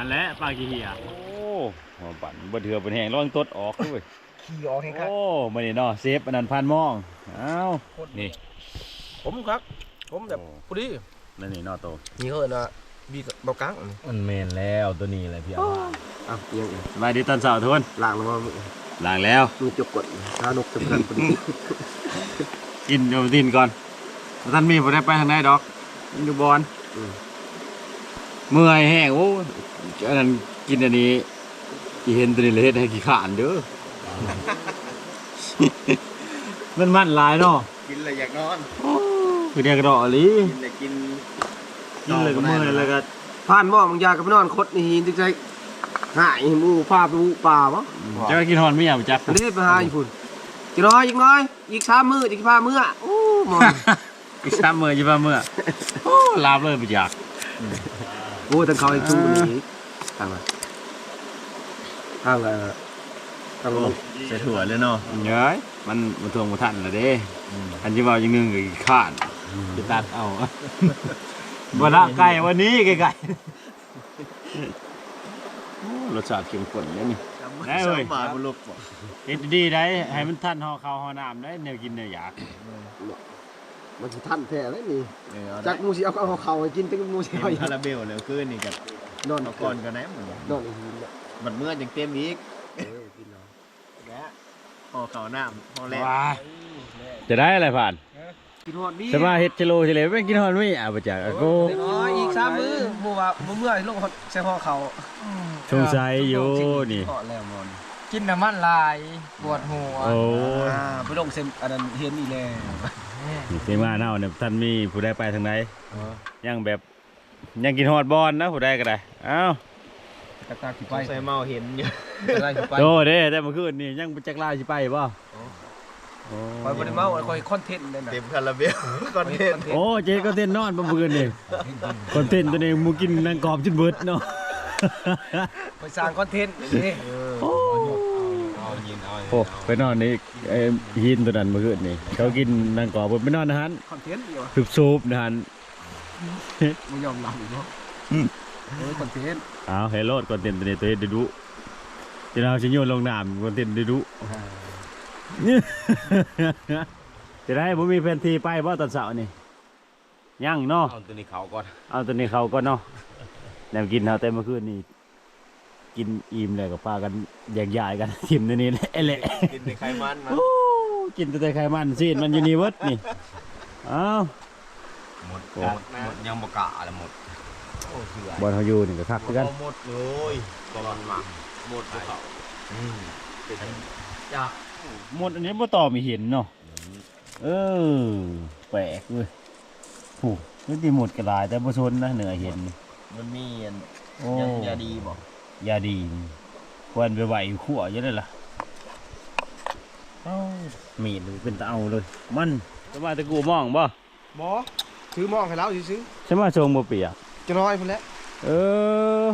นั่นแหละปลาขี้เหี่ยโอ้หัวปั่นบ่เถื่อเป็นแหงร้องตดออกด้วยขี่ออกแข่งขันโอ้มานี่เนาะเซฟอันนั้นพันมองเอ้านี่ผมครับผมแบบพอดีนั่นนี่เนาะโตนี่เขาเอิ้นว่าบีกับเบากังมันแมนแล้วตัวนี้แหละพี่อาว่าอ้าวยังสบายดีตอนเช้าทุกคนล้างแล้วว่ามือล้างแล้วมือจกกดถ้านกจำกันพอดีกินโยมตินก่อนท่านมีบ่ได้ไปทางไหนดอกมันอยู่บอนเมื่อยแห้งโอ้ อันนั้นกินอันนี้อีเห็นตัวนี้เลยเฮ็ดให้ขี้ขานเด้อ มันมันหลายเนาะกินเลยอยากนอน คือเดียวกระดอกอีหลีกินเลยกินกินเลยก็เมื่อยแล้วก็ผ่านบ่บางยากับไปนอนคดนี่หินจักใจหายหมูพาไปหูป่าบ่จะไปกินฮอนไม่อยากจักอันนี้ไปหาอยู่พุ่นจะน้อยอีกน้อย อีกสามมื้อจะพามื้อโอ้หมอนกินซ้ำมือจิบ่ามือโอ้ลาบเลยบ่อยาก โอ้ทางเขาอีกตู้นี้ทางอะไรทางอะไรทางลงใส่ถั่วเลยเนาะเย้ยมันมันทวงบ่ทันแล้วเด้อันที่ว่าอย่างหนึงก็อีกข้านไปตัดเอาบ่ละไก่วันนี้ไก่ๆโอ้รสชาติเข้มข้นเลยนี่ได้เว้ยหมาบุลุกบ่เฮ็ดดีๆได้ให้มันทันห่อข้าวห่อน้ำได้แนวกินแนวอยาก มันสิทันแท้เลยนี่เออเอาจักหมูสิเอาเอาเขาให้กินจักหมูสิเห็นเอาอย่างคาราเบลแล้วขึ้นนี่กับนอนเอาก่อนกันนะมันนอนอีกทีเนี่ยมันเมื่อจังเต็มอีกเออกินเนาะและพอเขาน้ำพอแรกว้าจะได้อะไรผ่านกินฮอดดีสมาเฮ็ดกิโลเฉลยไม่กินฮอนไม่อะบ่จักอะโกอ๋ออีกสามมื้อหมู่ว่ามื้อเมื่อยลงใส่ห่อเขาสงสัยอยู่นี่ห่อแล้วมอนกินน้ำมันลายปวดหัวโอ้ย อ่าไปลงเซ็นอันนั้นเห็นอีแล้ว นี่สิมาเนาเนี่ยท่านมีผู้ใดไปทางไหนยังแบบยังกินฮอดบอลนะผู้ใดก็ได้เอ้าตะกาสิไปใส่เมาเห็นอยู่ตะกาสิไปโตเด้แต่เมื่อคืนนี่ยังบ่จักลาสิไปบ่โอ้คอยบ่ได้เมาคอยคอนเทนต์นั่นน่ะเต็มคาราเบลก่อนเทศโอ้เจ๊ก็เต้นนอนบ่เมื่อคืนนี่คอนเทนต์ตัวนี้หมูกินนางกรอบจนเบิดเนาะคอยสร้างคอนเทนต์นี่เอายินเอา โอ้ไปนอนนี่ไอ้หินตัวนั้นเมื่อคืนนี่เขากินนางกรอบเบิดไปนอนนะฮันคอนเทนต์อยู่ทุบซูบนะฮันบ่ยอมรับเนาะเออคอนเทนต์เอาเฮโลดคอนเทนต์ตัวนี้ตัวเฮ็ดได้ดุจะเอาสิโยนลงน้ำคอนเทนต์ได้ดุจะได้ผมมีแผนที่ไปบ่ตอนเช้านี่ยังเนาะเอาตัวนี้เขาก่อนเอาตัวนี้เขาก็เนาะแนวกินเอาแต่เมื่อคืนนี่ กินอิ่มเลยกับปลากันแยกย้ายกันทิมตัวนี้แหละแหละกินในไขมันมันโอ้กินแต่ไขมันซีดมันอยู่นี่เวิร์ดนี่เอ้าหมดหมดหมดยังบกะแล้วหมดโอ้เสือบอลเขาอยู่นี่ก็คักคือกันหมดเลยตลอดมาหมดภูเขาอืมเป็นยากหมดอันนี้บ่ต่อมีเห็นเนาะเออแปลกเว้ยผู้นี่ที่หมดกระลายแต่บ่ชนนะเหนือเห็นนี่มันมีอันโอ้ยายาดีบอก ยาดีควรไปไหวขั่วเยอะเลยล่ะเอ้ามีดมันเป็นตะเอาเลย มันจะมาตะกูมองบ่บ่ซื้อหม้อให้เราซื้อใช่ไหมชงบ่เปียกๆจะน้อยพุ่นแหล้วเออ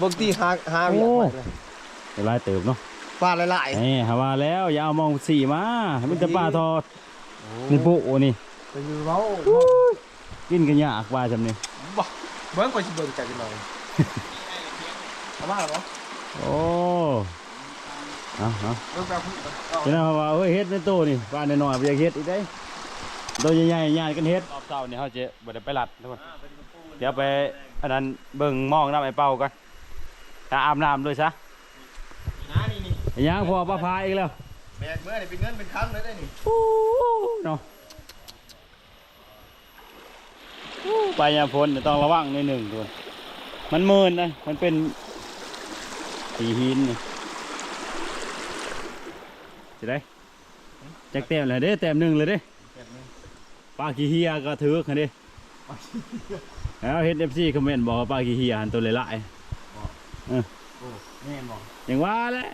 บางทีหาหาเวียกโอ้ไปเลยเดี๋ยวไล่เติบเนาะปลาหลายนี่หาว่าแล้วอย่าเอามองสีมามันจะปลาทอดนี่ปุ๊โอนี่ๆไปอยู่เว้ากินกันยากปลาจำนี่บ่เบิ่งก่อนสิเบิ่งใจกันหน่อย เอามาแล้วบ่โอ้เอาเอาเบิ่งแบบเอาเจ้าว่าเฮ้ยเฮ็ดในโตนี่ปลาน้อยๆบ่อยากเฮ็ดอีกได้ตัวใหญ่ๆญาติกันเฮ็ดรอบเช้านี่เฮาจะบ่ได้ไปลัดทุกคนเดี๋ยวไปอันนั้นเบิ่งหมองน้ำไอ้เป่ากันถ้าอาบน้ำด้วยซะนะนี่นี่ไอ้ยังพอปลาพายอีกแล้วแบกเมื่อนี่เป็นเงินเป็นคำเลยได้นี่เนาะไปยามฝนเนี่ยต้องระวังในอยหนึ่งตัวมันเมินนะมันเป็น สีหินนี่จะได้จักแต้มเลยเด้แต้มหนึ่งเลยเด้ปลาขี้เฮียก็ถือกันเด้แล้วเฮ็ดเอฟซีคอมเมนต์บอกว่าปลาขี้เฮียหันตัวเลยละๆแม่บอกอย่างว่าแหละ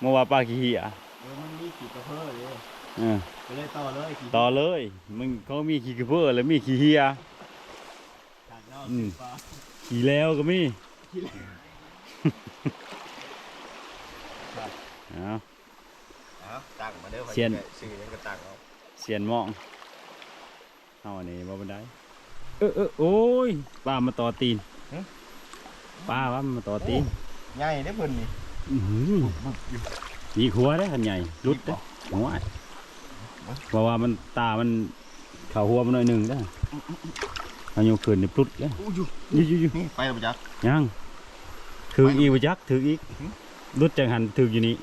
เมื่อว่าปลาขี้เหี่ยเออมันมีขี่กระเพื่อเลยเออไปเลยต่อเลยขี่ต่อเลยมึงเขามีขี้กระเพื่อแล้วมีขี้เหี่ยจากนอกอืมขี้แล้วก็มี เอาเอาตักมาเด้อเชียนสื่อยังก็ตักเอาเสียนมองเอาอันนี้บ่บันไดเออเออโอ้ยปลามาต่อตีนป้าว่ามันมาต่อตีนใหญ่ได้อเพิ่นนี่อื้อหือนี่ขัวได้ขันใหญ่รุดเด้อหัวเพราะว่ามันตามันเข่าหัวมันหน่อยหนึ่งได้ออายุขึ้นนี่ปลุดแล้วอู้อยู่อยู่อยู่อยู่นี่ไปแล้วบ่จักยัง ถืออีกบ่จักถืออีกรุดจังหันถืออยู่นี่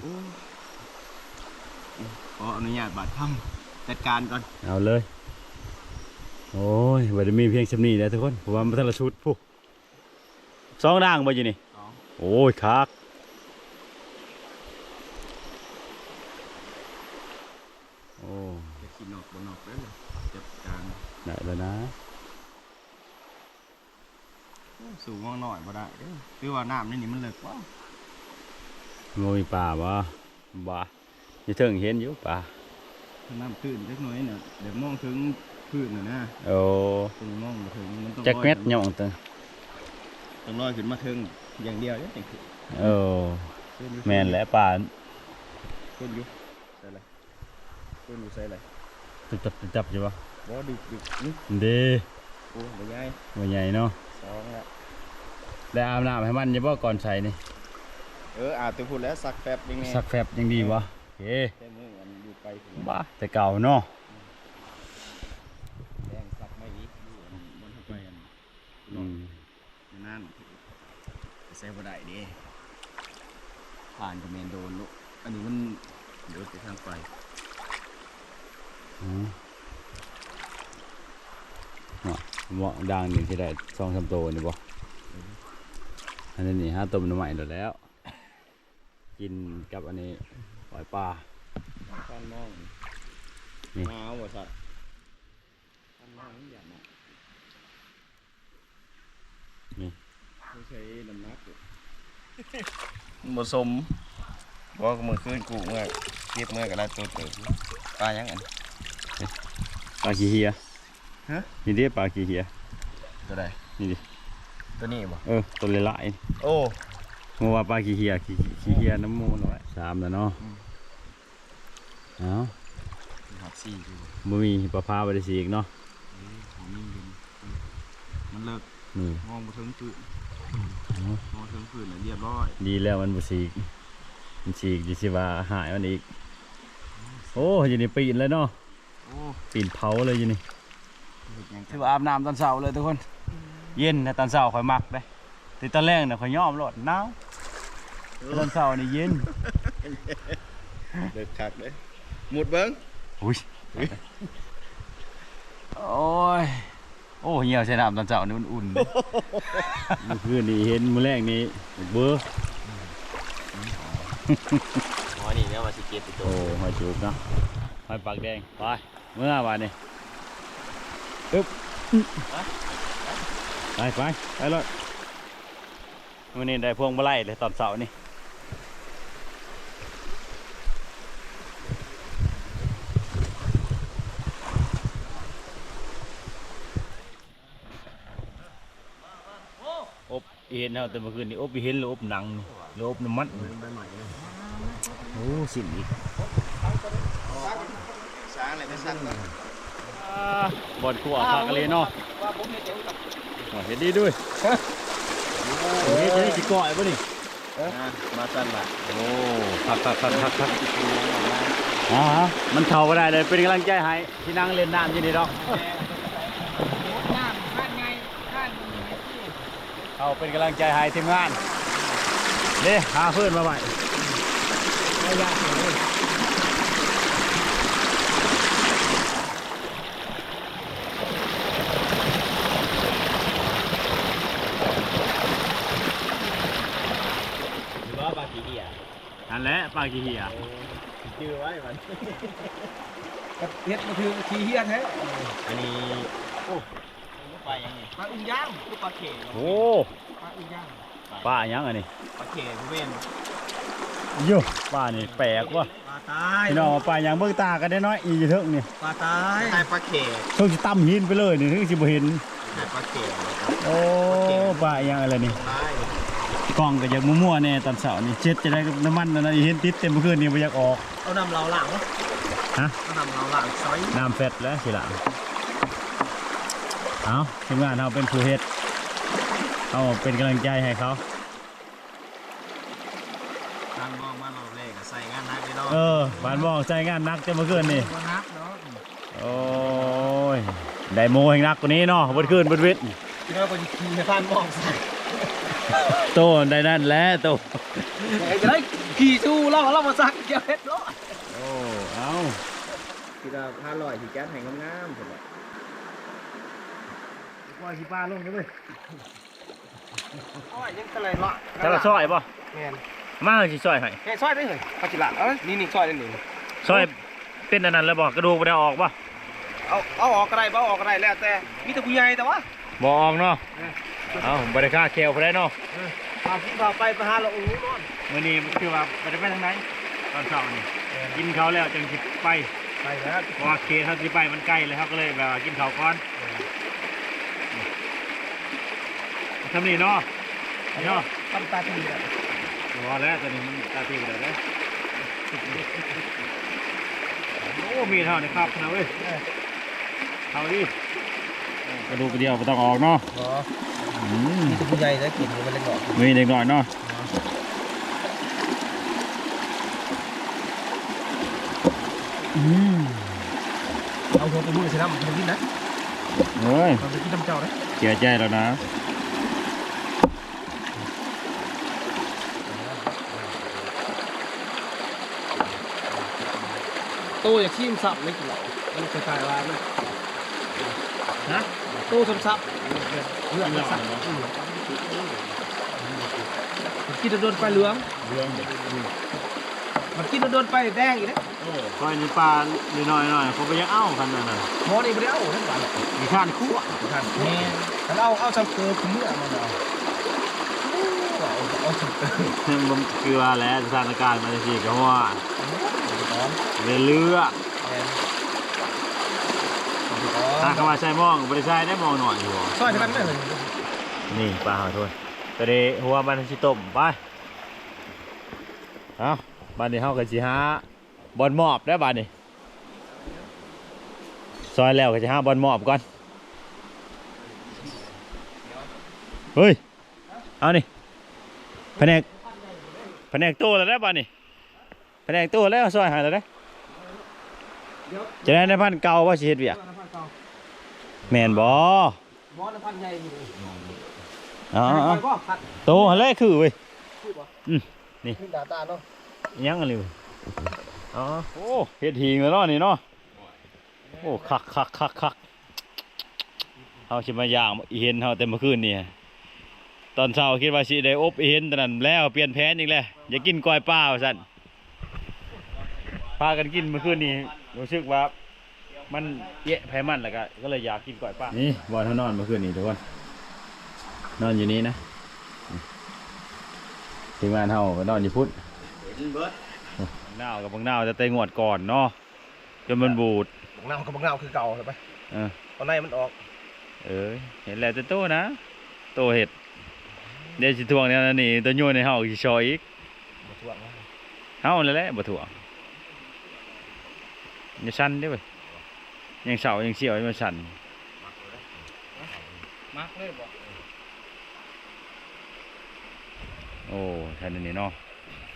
ขออนุญาตบาดทำจัดการก่อน เอาเลย โอ้ยบัดนี้มีเพียงชำนี้แหล้วทุกคนเพราะว่ามันแต่ละชุดผู้สองด่างบ่อยู่นี่สองโอ้ยคักโอ้จะกินนอกบ่นอกเด้อจัดการได้แล้วนะ สูงมากหน่อยบ่ได้เด้อคือว่าน้ำในนี่มันเลิกว่างูมีป่าบ่บ่ยี่เถิงเห็นอยู่ป่าถ้าน้ำตื้นเล็กน้อยเนี่ยเดี๋ยวมองถึงพื้นน่ะนะโอ้ตรงมองบ่ถึงมันต้องแจ็คเม็ดลย่อยองตึงต้องลอยขึ้นมาถึงอย่างเดียวเด้อจังคือโอ้ขึ้นอยู่แม่นแหละป่าขึ้นอยู่ใส่อะไรขึ้นอยู่ใส่อะไรจับจับจับอยู่บ่บ่ดึกดึกนี่เด้โอ้บ่ใหญ่บ่ใหญ่เนาะสองละ ได้อาบน้ำให้มันอยังบ่ก่อนใส่นี่เอออาจจะพูดแล้วสักแป๊บยังไงสักแฟบยังดีบ่โอเคแค่มืออันอยู่ไปถึงบ้าแต่เก่าเนาะแดงสักไม่อีกอยู่อันบนเข้าไปอันอืมนั่นใส่บ่ได้เดิผ่านกับเมนโดนลูกอันนี้มันเดี๋ยวไปทางไปอืมเนาะเหมาะดังนี่ที่ได้สองสามโตวนี่บ่ อันนี้นี่ห้าต้มน้ำใหม่แล้วแล้ว กินกับอันนี้ปล่อยปลาข้างมองนี่มาเอาบ่สัตว์ข้างมองนี่อย่างน่ะนี่ไม่ใช่น้ำหนักอยู่ผสมบอกว่ามือขึ้นกูเมื่อเก็บเมื่อก็ได้ตัวเติบปลายังอันปลาขี้เหียฮะนี่เดิปลาขี้เหียตัวใดนี่ดิ ตัวนี้บ่เออตัวเละๆนี่โอ้งัวปลาขี้เหียขี้ขี้เหียน้ำมูลน้อยสามแล้วเนาะอืมเอ้าหักสี่อยู่บ่มีปลาพาบริสีอีกเนาะนี่อยู่มันเลิกนี่มองมาถึงพื้นมองถึงพื้นแล้วเรียบร้อยดีแล้วมันบ่สีกมันสีกจิสิว่าหายมันอีก โอ้อยู่นี่ปีนเลยเนาะโอ้ปีนเผาเลยอยู่นี่เฮ็ดหยังกัถืนอว่าอาบน้ำตอนเช้าเลยทุกคน เย็นนะตอนเช้าข่อยมักเด้แต่ตอนแรกน่ะข่อยยอมรดหนาวแต่ตอนเช้านี่เย็นเลิกคักเด้หมุดเบิ้งอุ้ยโอ้ยโอ้เหี่ยวใส่น้ำตอนเช้านี่มันอุ่นเด้เมื่อคืนนี่เห็นมื้อแรกนี่เบ้ออ๋อนี่เนี่ยมาสิเก็บไปตัวโอ้หอยจูบเนาะหอยปากแดงไปเมื่อวานนี่อึ๊บ ไปไปไปเลยวันนี้ได้พวงมาลัยเลยตอนเสาร์นี่อบอีเห็นเอาแต่เมื่อคืนนี่อบอีเห็นหรืออบหนังนี่หรืออบน้ำมันนี่ใบใหม่เลยโอ้สิ่งอีกสร้างอะไรก็สร้างเลยบอลขัวคากะเลยเนาะว่า เห็นดีด้วยเฮ้ยจะได้จิก่อยป่ะนี่นะมาสั้นละโอ้คักคักคักคักคักอ๋อฮะมันเข้าก็ได้เลยเป็นกำลังใจให้ที่นั่งเล่นน้ำอยินดีดอกน้ำข้านไงข้านไงที่เอาเป็นกำลังใจให้ทีมงานเด้หาเพื่อนมาใหม่ ระยะเสียเลย หรือว่าบากีเดียาขี้เหี่ยชื่อไว้มันเฮ็ดมาถึงขี้เฮียแท้อันนี้โอ้ไปยังไงปลาอุ้งย่างลูกปลาเข็งโอ้ปลาอุ้งย่างปลาหยังอันนี้ปลาเข็งผู้เป็นโย่ปลานี่แปลกว่ะปลาตายพี่น้องปลาหยังเบิ่งตากันได้น้อยอีเถิงนี่ปลาตายปลาเข็งเพิ่งสิตั้มหินไปเลยนี่ถึงสิบ่เห็นปลาเข็งโอ้ปลาหยังอะไรนี่ กล้องก็อยากมั่วๆแน่ตอนเช้านี่เช็ดจะได้น้ำมันนั่นนะเห็นติดเต็มเมื่อคืนนี่บ่อยากออก เอานำเราหลังฮะเอานำเราหลังซอยน้ำเฟ็ดแล้วสิล่ะเอาทีมงานเราเป็นผู้เฮ็ดเอาเป็นกำลังใจให้เขาทางมองมาเราเลขใส่งานนักเลยเนาะเออบ้านมองใจงานหนักจะมาขึ้นนี่ก็นับเนาะโอ้ยได้โมแห่งนักกว่านี้เนาะบนขึ้นบนวิทย์ที่เราก็จะขี่ในบ้านมองใส่ โตได้นั่นแหล้วโตจะได้ขี่สู้เราเรามาซักเจ้าเฮ็ดเนาะโอ้เอาที่เราพาลอยที่แก๊สแห่งงามๆผมว่าว่าสิป้าลงเลยอ้อยยังกระไรละจะละซอยป่ะแม่นมาสิซอยให้แค่ซอยได้เหรอปัจจุบันเอ้ยนี่นี่ซอยได้หนึ่งซอยเป็นอันนั้นแล้วบอกกระดูกไม่ได้ออกป่ะเอาเอาออกก็ได้บ่เอาออกก็ได้แล้วแต่มีแต่ผู้ใหญ่แต่ว่าบออกเนาะ เอาบริค่าเคลไปได้เนาะพาพาไปไปหาเราอู้นอนมื่อนี้คือว่าไปได้ไปทางไหนตอนเช้านี่กินเขาวแล้วจึงสิไปไปแล้วเพราะว่าเคเขาสิไปมันใกล้เลยครับก็เลยแบบว่ากินเขาวก่อนทำนี่เนาะนี่เนาะทำตาทีอะรอแล้วตอนนี้มันตาตีกันเลยนะโอ้มีเท่านี้ครับนะเว้ยเท่าดิกระดูกเดียวไม่ต้องออกเนาะอ๋ออื มมีแต่ผู้ใหญ่ได้กินมันเล็กน้อยมีเด็กหน่อยเนาะอืมเอาหัวไปมือใช่ไหมมันกินนะโอ้ยมันไปกินน้ำเจ้านะเสียใจแล้วนะโตอยากขี้มสับไม่กินหรอกมันคล้ายๆว่ามัน ฮะโตสับสับเลือดสับมันกินโดนไปเหลืองเรื่องเด็กมันกินโดนไปแดงอีกนะคอยในปลาหน่อยหน่อยเขาไปยังเอ้ากันนั่นน่ะหมอนี่ไม่ได้เอาทั้งวันมีข้านคั่วท่านแม่ถ้าเอาเอาสับเกลือคุ้มเมื่อมันเอาเอาเอาสับเกลือมันคือว่าแล้วสถานการณ์มันจะสีก็ว่าร้อนเรือเรือแม่ ถ้าเขาว่าใช้มองบริษัทได้มองหน่อยอยู่ ซอยเท่านั้นเลยนี่ปลาหอยทวนตอนนี้หัวมันสิต้มไป เอาบ้านนี้เฮากันสิหาบอลมอบได้อบ้านนี้ ซอยแล้วก็จะหาบอลมอบก่อน เฮ้ย เอานี่แผนกแผนกตู้แล้วได้อบ้านนี้แผนกตู้แล้วซอยหายแล้วได้อจะได้ในพันเก่าว่าสิเฮ็ดเวียก แม่นบ่หมอน้ำพันใหญ่อยู่อ๋อไปก็ผัดโตหันแรกคือเว้ยขึ้นหน้าตาเนาะยังอะไรเว้ยอ๋อโอ้เฮ็ดหิงแล้วเนาะนี่เนาะโอ้คักคักคักคักเอาชิมาย่างอีเห็นเฮาแต่เมื่อคืนนี่ตอนเช้าคิดว่าสิได้อบอีเห็นแต่นั้นแล้วเปลี่ยนแผนอีกแล้วอย่ากินก้อยปลาว่าซั่นพากันกินเมื่อคืนนี้รู้สึกว่า มันเยะไผมันแล้วก็ก็เลยอยากกินก้อยปลานี่บอลเฮานอนเมื่อคืนนี้ทุกคนนอนอยู่นี้นะทีมงานเฮาก็นอนอยู่พุทธเห็นเบิร์ดบักนาวกับบักนาวจะเตะงวดก่อนเนาะจนมันบูดบักนาวกับบักนาวคือเก่าใช่ไหมเออตอนในมันออก เออเห็นแล้วแต่โตนะโตเห็ดเดี๋ยวสิทวงเนี่ยนะนี่ตัวโยนในเฮาสิชอยอีกมาทวงนะเฮาแล้วแหละบ่ถ่วงอย่าสั่นเด้อเว้ย ยังเสายังเสียวยังสั่นมักเลยบอกโอ้แค่นี้เนาะ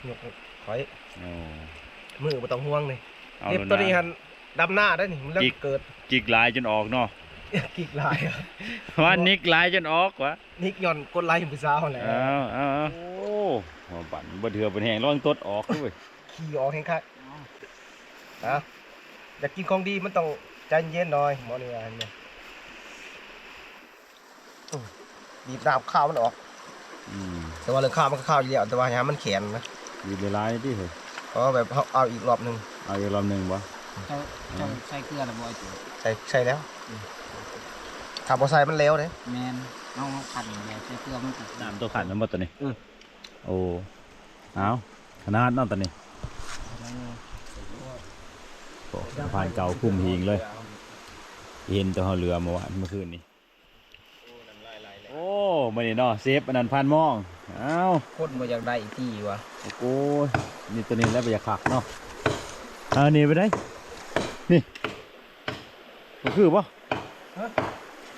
ยกถอยโอ้มือบ่ต้องห่วงนี่เอานี่แล้วตัวนี้นะหันดำหน้าได้นี่มันเริ่มเกิดจิกหลายจนออกเนาะกิกลายอะว่านิกหลายจนออกวะนิกย่อนกดไลค์ผู้สาวแหละเอาเอาเอาโอ้หัวปั่นบ่เถื่อบ่แห้งร้องตดออกด้วยขี่ออกแข่งขันนะอยากกินของดีมันต้อง ใจเย็นหน่อยหมอนี่ว่าเนี่ยอู้บีบดาบข้าวมันออก อืมแต่ว่าเรื่องข้าวมันก็ข้าวอยู่แล้วแต่ว่าหามันแข็งนะอยู่ในร้านนี่ดิเฮ้ยเพราะว่าแบบเอาเอาอีกรอบหนึ่งเอาอีกรอบหนึ่งบ่เขาเขาใส่เกลือหรือบ่อยจุใส่ใส่แล้วถ้าบ่ใส่มันแล้วเด้แมนเอาขันเลยใส่เกลือมันติดน้ำตัวขันมันหมดตัวนี้อืมโอ้เอาขนาดนั่นตัวนี้โอ้ผ่านเก่าคุ้มหิงเลย เห็นตัวเขาเรือเมื่อวานเมื่อคืนนี้โอ้มาเนี่เนาะเซฟอันนั้นพันมองเอ้าคนบ่อยากได้อีกทีวะโอ้โหนี่ตัวนี้แล้วไปอยากขักเนาะเอานี่ไปได้นี่มันคือปะ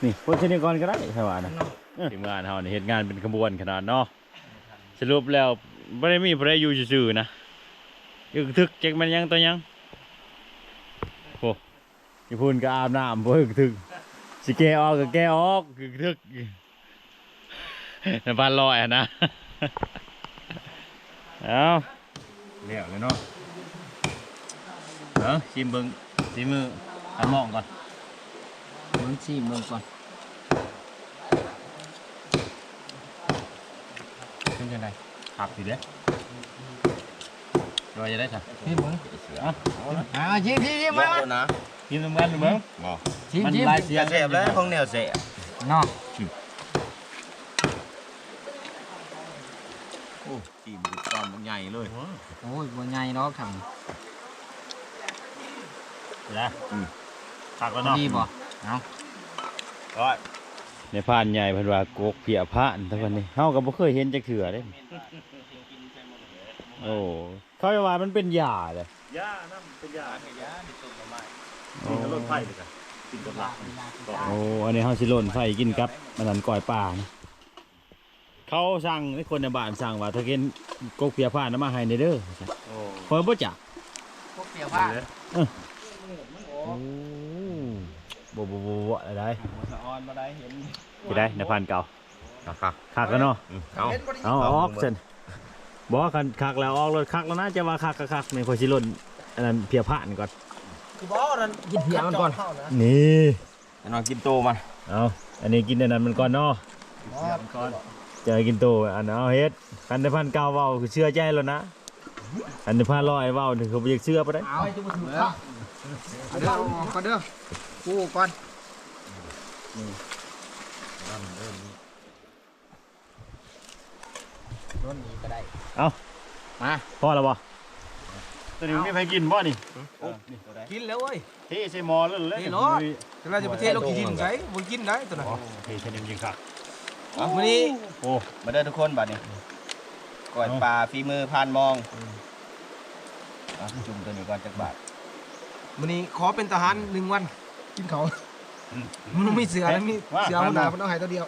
นี่คนชนิดก่อนก็ได้ใช่ป่ะนะทีมงานเฮานี่เฮ็ดงานเป็นขบวนขนาดเนาะสรุปแล้วบ่ได้มีผู้ใดอยู่ซื่อๆนะยึกทึกจักมันยังตัวยังโอ้ ยพูนก็อาบน้ำบ่ยึกทึกสิแกออกก็แกออกยึกทึกน้ำพันลอยอะนะเอาเรียกเลยเนาะเออชิมเบิ่งชิมมืออันมองก่อนมึงชิมมึงก่อนเป็นยังไงหักสิเด้รอยจะได้ค่ะชิมมึงเอ้าอ่าชิมชิมชิมยมา กแล้วนะกินน้ำกันเบิ่งบอกชิมมันชิมลายเสียจะเสพแล้วของแนวเสพเนาะโอ้จีบตอนมันใหญ่เลยโอ้ยบัวใหญ่เนาะทนะหักแล้วำเนาะดีบ่เอาร้อยในพานใหญ่เพิ่นว่ากกเพียพานทั้งวันนี้เฮาก็บ่เคยเห็นจักเทื่อเด้โอ้เขาว่ามันเป็นยาเลยยาน้ำเป็นยาให้ยาที่ต้มมาให ม่โอ้รถไฟเลยจ้ะกินกับหลักโอ้อันนี้เฮาสิโล่นไฟกินกับมันนั่นก้อยป่านะเขาสั่งในคนในบ้านสั่งว่าถ้ากินกกเพียพานนำมาให้ในเด้อโอ้คอยบ่จักพวกเปียวผ้าโอ้บ่บ่บ่บ่อะไรสะออนมาได้เห็นสิได้ในพันเก่านะครับคักแล้วเนาะเอาเอาออกเส้นบอกว่าคันคักแล้วออกเลยคักแล้วนะจะว่าคักก็คักนี่คอยสิล่นอันนั้นเพียผ่านก่อน กินเพียมันก่อน นี่นอนกินโตมันเอาอันนี้กินอันนั้นมันก่อนเนาะก่อนจะกินโตอันนั้นเอาเฮ็ดคันในพันเก่าเว้าคือเชื่อใจแล้วนะคันในพันร้อยเว้านี่เขาบ่อยากเชื่อปะได้เอาจุ่มถือข้าวเด้อก่อนเด้อกูก่อนต้นนี้ก็ได้เอามาพอแล้วบ่ ตัวนี้มีใครกินบ่นี่กินแล้วเว้ยเทใส่หม้อแล้วเลยนี่เนาะแต่เราจะประเทศเรากินใช่บ่กินได้ตัวนั้นเทใส่น้ำยิงคักมื้อนี้โอ้มาได้อทุกคนบัดนี้ก่อยปลาฝีมือพานมองอะจุ่มตัวนี้ก่อนจักบาทมื้อนี้ขอเป็นทหารหนึ่งวัน กินเขามันมีเสือแล้วมีเสือหัวหน้ามันเอาให้ตัวเดียว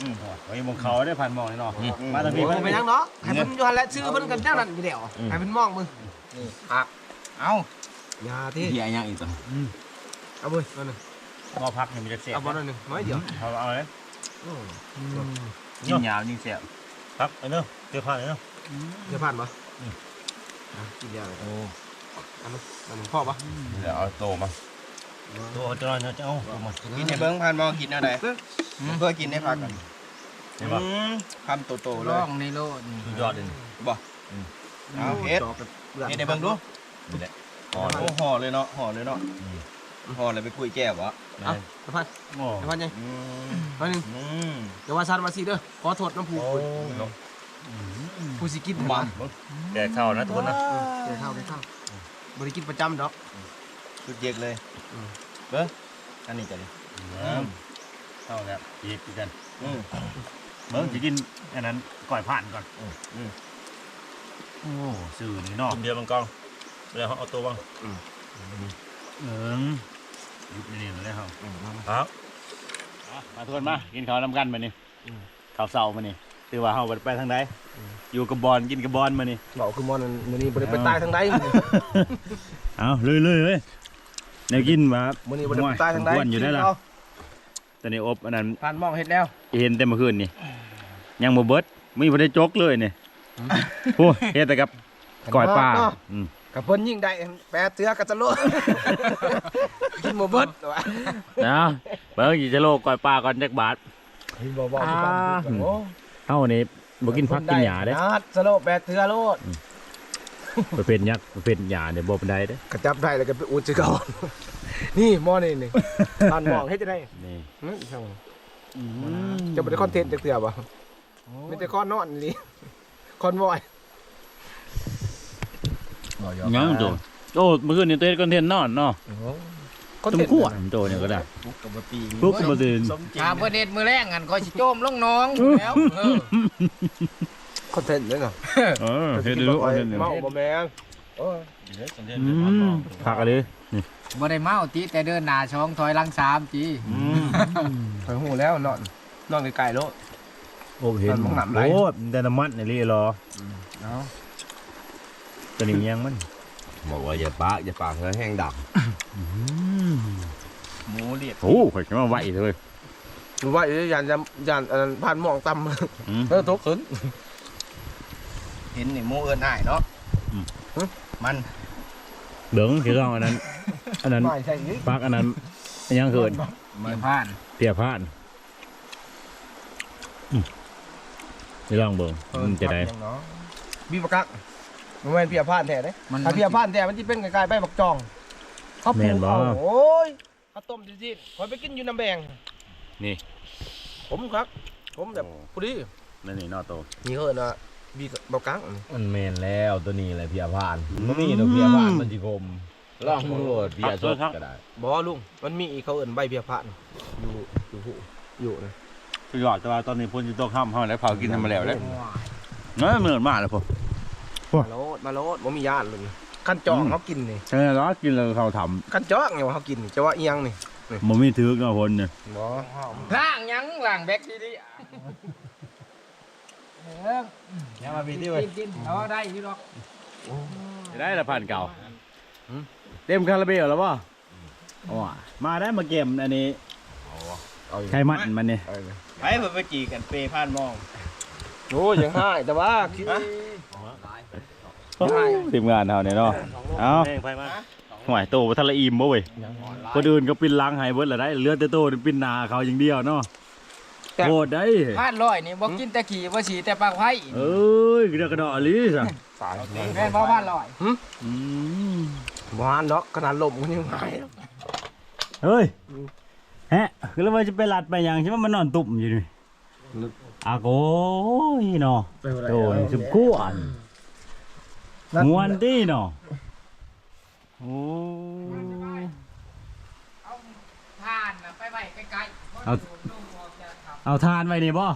อืมไว้มองเขาได้พันมองนี่เนาะอืมมาทางนี้โอ้ไปยังเนาะให้เพิ่นอยู่หั่นแหละชื่อเพิ่นกันแนวนั้นอยู่แล้วให้เพิ่นมองมึงเอาอย่าติเฮียยังอีกตัวเอาเว้ยเอาหนึ่งพอพักนี่มันจะเสียเอาบ่หนึ่งน้อยเดียวเอาเอาเลยยิงยาวยิงเสียบพักเอาเนาะเจอผ่านเลยเนาะเดี๋ยวผ่านบ่อะกินแล้วโอ้อันนั้นอันนึงพ่อปะเดี๋ยวเอาโตมาตัวจะรอจะเอาตัวมันกินให้เบิ้งพานมองกินอะไร เพื่อกินให้พักกันเห็นป่ะคำโตๆเลร่อยงในโลดสุดยอดเลยเอาเฮ็ดจอบกับเปลือกเฮ็ดให้เบิ้งดูห่อโอ้ห่อเลยเนาะห่อเลยเนาะห่อเลยไปคุยแก้ววะเอาเดี๋ยวผ่านโอ้เดี๋ยวผ่านยังอืมน้อยหนึงอืมเดี๋ยวว่าซันมาสิเด้อขอโทษน้ำผู้ผู้สิกินมาแดกข้าวนะทุกคนนะเดี๋ยวเข้าเดี๋ยวเข้าบริกินประจำดอก สุดเย็กเลยอืมเบิ้งอันนี้จะดิ เข้าแล้วอีกกันอืมเบิ้งจะกินอันนั้นก่อยผ่านก่อนอืม โอ้สื่อนี่เนาะเดียวมันกองแล้วเขาเอาตัวบ้างเอิงยุบนี่เลยครับครับมาทุกคนมากินข้าวนำกันมานี่ข้าวเสามานี่ถือว่าเฮาบ่ได้ไปทางใดอยู่กับบอลกินกับบอลมานี่บอกคือมอนมื้อนี้บ่ได้ไปตายทางใดมื้อนี้เอาเลยเลยเลยแนวกินมามื้อนี้บ่ได้ไปตายทางใดอ้วนอยู่ได้ล่ะกินเอา ตอนนี้อบอันนั้นผ่านมองเฮ็ดแล้วเห็นแต่เมื่อคืนนี่ยังบ่เบิดมีบ่ได้จกเลยนี่โอ้เฮ็ดแต่กับก้อยปลาอืมกับเพิ่นยิ่งได้แปรเตือกับจะโลกินบ่เบิดว่ะนะเบิ่งสิจะโลก้อยปลาก่อนจักบาทบ่บ่ที่บ้านอ่าโอ้เฮานี่บ่กินผักกินหญ้าเด้นัดสโลแปรเตือโลดประเภทยักษ์ประเภทหญ้าเนี่ยบ่ปานใดเด้กระจับได้แล้วก็ไปอุดซื่อก่อ นนี่หมอนี่นี่ผ่านมองเฮ็ดจังได๋นี่อื้อช่างจะบ่ได้คอนเทนต์จักเทื่อบ่มีแต่คอนนอนนี่คอนวอยยังโตโอ้เมื่อคืนนี่ตัวเฮ็ดคอนเทนต์นอนเนาะคอนต้เทมนต์ขวดโตเนี่ยก็ได้ปุ๊กกับบ่ตีปุ๊กก็บ่ตื่นหาเพื่อนเด็ดมือแรงกันคอยสิโจมลงน้องแล้วเออคอนเทนต์เด้อเนาะเออเฮ็ดดูเฮ็ดดูเมาบ่แม่นโอ้ยอืม ผักอะไรนี่บ่ได้เมาตีแต่เดินหน้าช่องถอยหลังสามจีอืมข่อยฮู้แล้วเนาะนอนไกลๆโลดโอ้เห็นมันหนำไหลโอ้แต่น้ำมันนี่ลีรอเนาะตัวนี้ยังมันบอกว่าอย่าปะอย่าปากแห้งดับหมูเรียดโอ้ข่อยก็มาไหวเลยรู้ว่าอียานจะยานอันนั้นผ่านหมองต่ำอืมเออตกขึ้นเห็นนี่หมูเอิ้นอ้ายเนาะอื มมันเบิ้งที่ต้องอันนั้น อันนั้นไม่ใช่อีกปักอันนั้นยังเกินมันผ่านเตียพลาดอืมที่ลองเบิ้งมันจะได้เออเนาะบีบกักมันเป็นเพียผ่านแท้เด้ถ้าเพียผ่านแท้มันจะเป็นไกลๆใบบักจองเขาปแม่ลูนกบ่เอาโอ้ยเขาต้มจีดๆคอยไปกินอยู่น้ำแบงนี่ ผมครับ ผมแบบพอดีนั่นนี่นอโตนี่เขาเอิ้นว่า บีบักกักมันแมนแล้วตัวนี้แหละเพียผ่านมันมีตัวเพียผ่านมันจิกลมลองมือเพียสดก็ได้บอลุงมันมีอีกเขาเอิ้นใบเพียผ่านอยู่อยู่ผู้อยู่นะสุดยอดแต่ว่าตอนนี้พ่นอยู่โต๊ะข้ามห้องแล้วเผากินทำมาแล้วแล้วน้อยเหมือนมากเลยพ่อมาโลดมาโลดบ่มีญาติเลยขั้นจองเขากินนี่ใช่แล้วกินแล้วเขาทขั้นจองไงว่าเขากินจะว่าเอียงนี่ำมันไม่ถือกนะพ่นเนี่ยบ่ล่างยังล่างแบกดีๆ เออยังมาบีที่กินกินเอาได้อยู่ดอกจะได้ละพันเก่าเต็มคาราเบลแล้วป่ะอ๋อมาได้มาเกมอันนี้ใครมันมันเนี่ยไปเพิ่นไปจีกันเปผ่านมองโอ้ยยังให้แต่ว่าคิดทีมงานเท่าเนี่ยเนาะเอาแม่งไปมาห่วยโตบ่ทันละอิ่มบ่เว้ยคนอื่นก็ปิ้นล้างให้เบิดละได้เหลือแต่โตนี่ปิ้นหนาเขาอย่างเดียวเนาะ โคตรได้พลาดร้อยนี่บ่กินแต่ขี่บ่ฉี่แต่ปากไผ่เอ้ยกระดอกกระดอกอลิสะแม่นบ่พลาดร้อยอืมบ่ฮันดอกขนาดลมก็ยังหายเฮ้ยฮะคือแล้วว่าจะไปลัดไปหยังใช่ไหมมันนอนตุ่มอยู่นี่อาโกยเนาะโดนสุบกู้อันมวนดีเนาะโอ้เอาทานน่ะไปไว้ไกลๆเอาลงออกจาก เอาทานไว้นี่บ่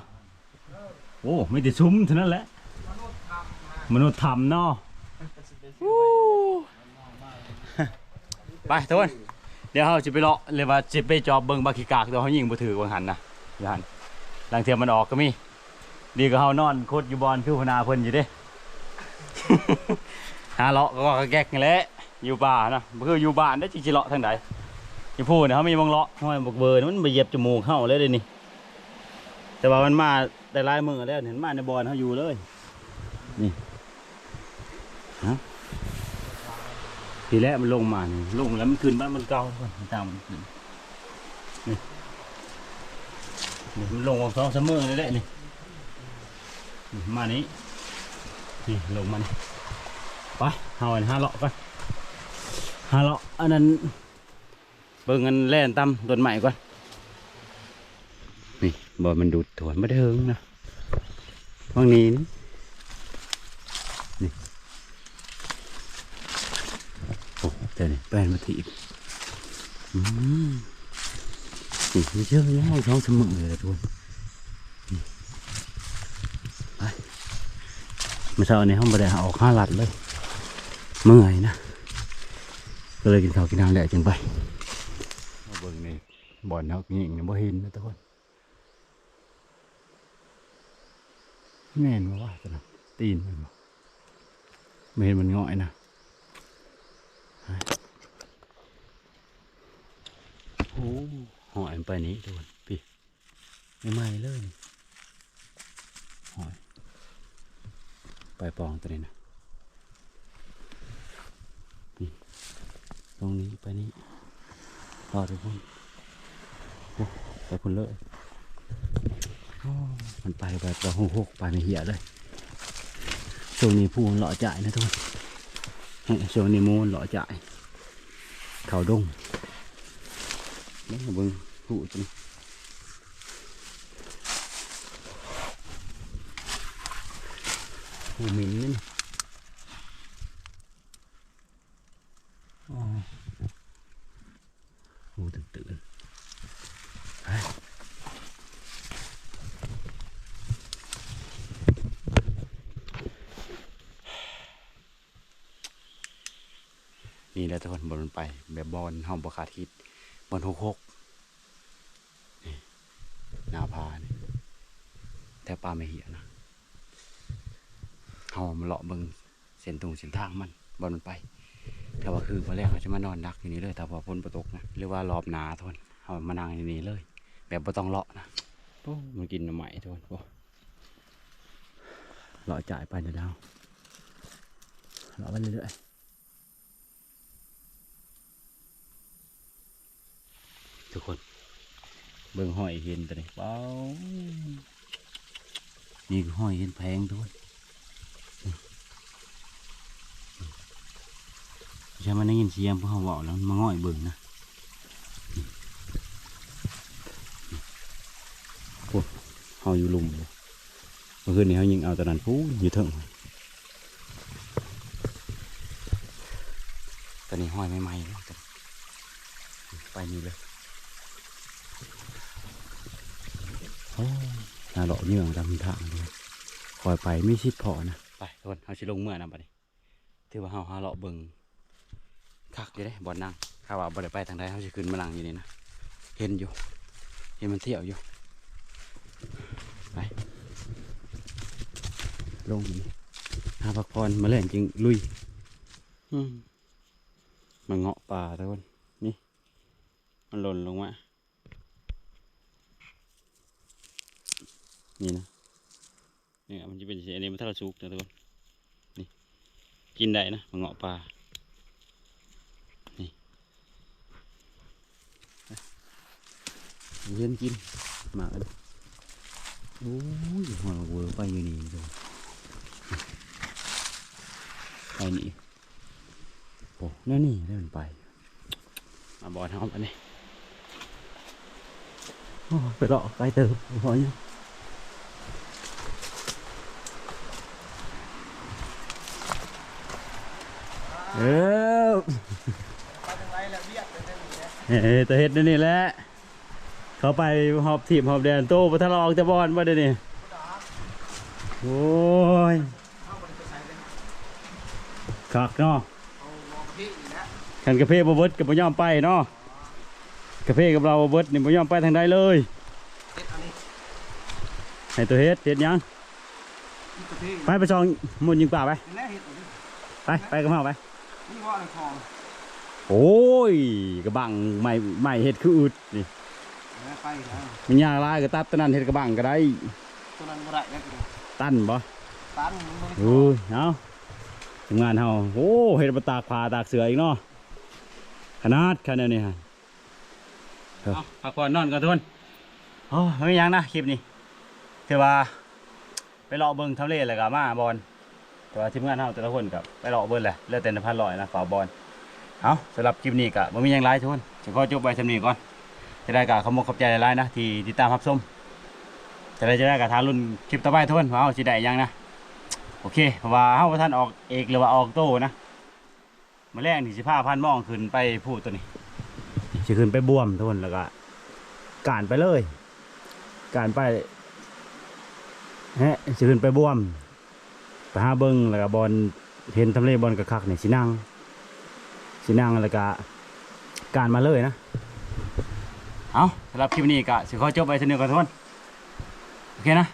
โอ้ไม่ติดซุ้มเท่านั้นแหละมนุษย์ทำมนุษย์ทำเนาะไปทุกคนเดี๋ยวเราจะไปเลาะเลยว่าจะไปจอบเบิงบาคิกากตัวเขายิงบ่ถือวังหันนะย่าหันหลังเทียมมันออกก็มี ดีก็เฮานอนโคตรอยู่บอลคือพนาเพิ่นอยู่เด้หาเลาะก็ว่าแก๊กนี่แหละอยู่ป่านะบ่คืออยู่บ้านได้จริงๆเลาะทางใดอยู่พูดเนี่ยเขามีบางเลาะห้อยบกเบอร์นี่มันไปเยียบจมูกเฮาเลยเด้นี่ แต่ว่ามันมาแต่ลายมือแล้วเห็นมาในบอลเขาอยู่เลย นี่ฮะทีแรกมันลงมานี่ลงแล้วมันขึ้นบ้านมันเก่าก่อนตามมันขึ้นนี่นี่มันลงออกสองเสมอเลยแหละนี่มานี้นี่ลงมานี่ไปเอาอันห้าเลาะก่อนห้าเลาะอันนั้นเบิ่งกันแล่นตามต้นใหม่ก่อน บอมันดูดถวนมาเถิงนะฝั่งนี้นี่โอ้แต่นี่แป้นมาถีบอืมนี่มันเชื่อยังไงท้องสมึงเลยทุกคนไปเมื่อเช้าในห้องบไดเอาออกห้าหลัดเลยเมื่อยนะก็เลยกินข้าวกินน้ำแหละจึงไปเบิ่งนี่บอลเขายิงนี่บ่เห็นนะทุกคน แม่นบ่ว่าจะนะตีนมันบ่ไม่เห็นมันง่อยนะฮะโอ้หอยมันไปนี้ทุกคนพี่ไม่ไหม้เลยนี่หอยไปปองตัวนี้นะนี่ตรงนี้ไปนี้รอทุกคนโอ้ไปพุ่นเลยโอ้ มันไปแบบกระหกหกไปไม่เหี้ยเลยช่วงนี้พูนหล่อจ่ายนะทุกคนช่วงนี้มูนหล่อจ่ายเขาดงนี่เบิ้งหูจังหูมินนี่อ๋อหูตื่นตื่นๆไป นี่แหละทุกคนบอลมันไป แบบบอลห้องประคาดคิดบอลหกหกนี่หนาพานี่แต่ปลาไม่เหี่ยนะเฮามาเลาะเบิ่งเส้นตรงเส้นทางมันบ่มันไปถ้าว่าคือวันแรกเขาจะมานอนดักอยู่นี่เลยแต่พอฝนบ่ตกนะหรือว่ารอบหนาทนเฮามานั่งอยู่นี่เลย แบบบ่ต้องเลาะนะโอ้มันกินหน่อไม้ทนโอ้เลาะจ่ายไปเดี๋ยวดาวเลาะไปเรื่อยๆ ทุกคน เบิ่งห้อยเห็นตัวนี้เป้านี่คือห้อยเห็นแพงด้วยใช่มันได้ยินเสียงพวกเขาบอกแล้วมาง่อยเบิ่งนะโอ้เขาอยู่ลุมเมื่อคืนนี้เขายิงเอาตอนนั้นพูอยู่เถิงตอนนี้ห้อยไม่ไหม้แล้วตอนนี้ไปนี่เลย โอ้ หาเลาะเหยื่องตามทางเลยคอยไปไม่ชิดพอนะ ไปทุกคนเอาชิลงเมื่อนะบัดนี้ถือว่าเฮาหาเลาะเบิ่งคักอยู่เด้บ่อนนั่งข้าว่าบ่ได้ไปทางใดเฮาสิขึ้นมานั่งอยู่นี่นะ เห็นอยู่ เห็นมันเที่ยวอยู่ ไปลงนี่หาพักผ่อนมาเล่นจริงลุยอืมมันเงาะป่าทุกคนนี่ มันหล่นลงมา นี่นะเนี่ยมันจะเป็นสีอันนี้มันถ้าเราสุกนะทุกคนนี่กินได้นะมันเงาะปลานี่เย็นกินมากอันนี้โอ้ยหัวเวอร์ไปอยู่นี่ดูไปนี่โอ้นั่นนี่ได้มันไปมาบอลเอาอันนี้โอ้ไปรอไกลเติบพอยัง เออแล้วเฮ้ยแต่เฮ็ดนี่นี่แหละ เขาไปหอบถีบหอบแดนโต้ปะทะลอกจะบอลมาเดี๋ยวนี้โอ้ยเข้าไปไปใส่เลยคักเนาะแขันกาแฟบเบิดกับบ่ยอมไปเนาะกาแฟกับเราบ่เบิดนี่บ่ยอมไปทางใดเลยให้ตัวเฮ็ดเฮ็ดยังไปไปซองมุนยิงป่าไป ไปไปกับเฮาไป นี่ว่าอะไรของโอ้ยกระบังใหม่ใหม่เฮ็ดคืออึดนี่แล้วไปแล้วมียางลายก็ตัดตะนั้นเฮ็ดกระบังก็ได้ตัวนั้นบ่ได้แล้วก็ตันบ่ตันมันบ่ได้โอ้ยเอาทำงานเฮาโอ้เฮ็ดมาตากผ้าตากเสืออีกเนาะขนาดขนาดนี้ฮะเอาพักผ่อนนอนกันทุกคนโอ้ไม่มีหยังนะคลิปนี้ถือว่าไปเลาะเบิ่งทำเลแล้วก็มาบอล แต่ว่าทีมงานเฮาแต่ละคนกับไปเลาะเบิ่งแหละเลือแต่พันลอยนะฝาบอลเอาสำหรับคลิปนี้ก็บ่มีหยังหลายทุกคนจะขอจบไปสำนี้ก่อนจะได้ก็ขอบคุณขอบใจหลายๆนะที่ติดตามรับชมจะได้จะได้ก็ทารุ่นคลิปต่อไปทุกคนว่าเอาสิได้หยังนะโอเคเพราะว่าเฮาบ่ท่านออกเอกหรือว่าออกโต้นะมาแรกนี่สิพาพันมองขึ้นไปพูดตัวนี้สิขึ้นไปบวมทุกคนแล้วก็การไปเลย การไปฮะสิขึ้นไปบวม หาเบิ้งแล้วก็บอลเห็นทำเลบอลกระคักนี่ยสินั่งสินั่งแล้วก็การมาเลยนะ เอาสำหรับคลิปนี้ก็สิขอจบไปเสนอกันทุกคนโอเคนะ